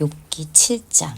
욥기 7장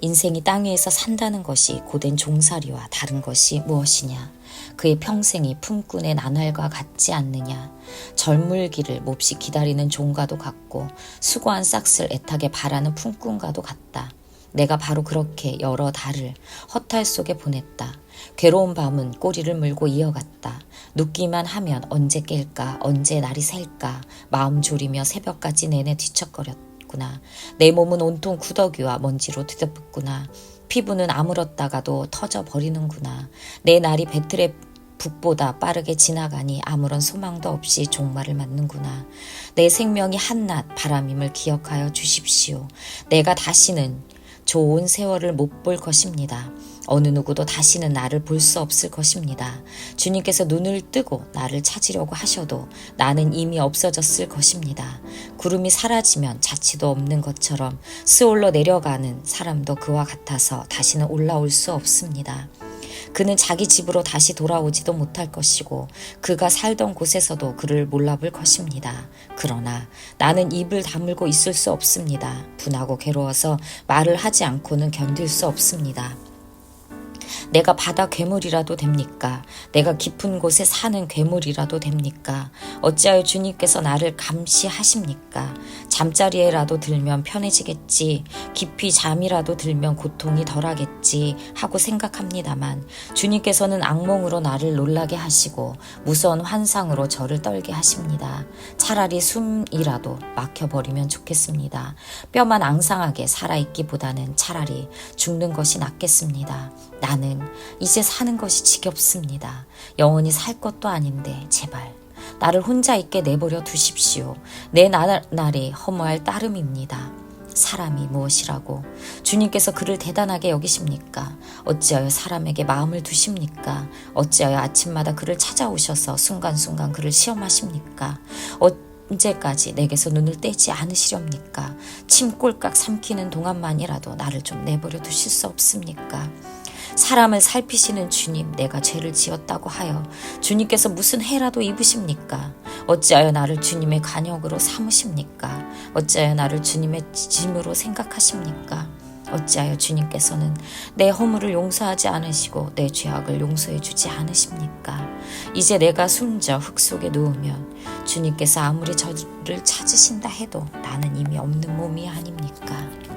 인생이 땅 위에서 산다는 것이 고된 종살이와 다른 것이 무엇이냐? 그의 평생이 품꾼의 나날과 같지 않느냐? 젊을기를 몹시 기다리는 종과도 같고 수고한 싹을 애타게 바라는 품꾼과도 같다. 내가 바로 그렇게 여러 달을 허탈 속에 보냈다. 괴로운 밤은 꼬리를 물고 이어갔다. 눕기만 하면 언제 깰까, 언제 날이 셀까, 마음 졸이며 새벽까지 내내 뒤척거렸 구나. 내 몸은 온통 구더기와 먼지로 뒤덮였구나. 피부는 아물었다가도 터져 버리는구나. 내 날이 배틀의 북보다 빠르게 지나가니 아무런 소망도 없이 종말을 맞는구나. 내 생명이 한낱 바람임을 기억하여 주십시오. 내가 다시는 좋은 세월을 못 볼 것입니다. 어느 누구도 다시는 나를 볼 수 없을 것입니다. 주님께서 눈을 뜨고 나를 찾으려고 하셔도 나는 이미 없어졌을 것입니다. 구름이 사라지면 자취도 없는 것처럼 스올러 내려가는 사람도 그와 같아서 다시는 올라올 수 없습니다. 그는 자기 집으로 다시 돌아오지도 못할 것이고 그가 살던 곳에서도 그를 몰라볼 것입니다. 그러나 나는 입을 다물고 있을 수 없습니다. 분하고 괴로워서 말을 하지 않고는 견딜 수 없습니다. 내가 바다 괴물이라도 됩니까? 내가 깊은 곳에 사는 괴물이라도 됩니까? 어찌하여 주님께서 나를 감시하십니까? 잠자리에라도 들면 편해지겠지, 깊이 잠이라도 들면 고통이 덜하겠지 하고 생각합니다만 주님께서는 악몽으로 나를 놀라게 하시고 무서운 환상으로 저를 떨게 하십니다. 차라리 숨이라도 막혀버리면 좋겠습니다. 뼈만 앙상하게 살아있기보다는 차라리 죽는 것이 낫겠습니다. 나는 이제 사는 것이 지겹습니다. 영원히 살 것도 아닌데 제발 나를 혼자 있게 내버려 두십시오. 내 날, 날이 허무할 따름입니다. 사람이 무엇이라고 주님께서 그를 대단하게 여기십니까? 어찌하여 사람에게 마음을 두십니까? 어찌하여 아침마다 그를 찾아오셔서 순간순간 그를 시험하십니까? 언제까지 내게서 눈을 떼지 않으시렵니까? 침 꼴깍 삼키는 동안만이라도 나를 좀 내버려 두실 수 없습니까? 사람을 살피시는 주님, 내가 죄를 지었다고 하여 주님께서 무슨 해라도 입으십니까? 어찌하여 나를 주님의 간역으로 삼으십니까? 어찌하여 나를 주님의 짐으로 생각하십니까? 어찌하여 주님께서는 내 허물을 용서하지 않으시고 내 죄악을 용서해 주지 않으십니까? 이제 내가 숨져 흙 속에 누우면 주님께서 아무리 저를 찾으신다 해도 나는 이미 없는 몸이 아닙니까?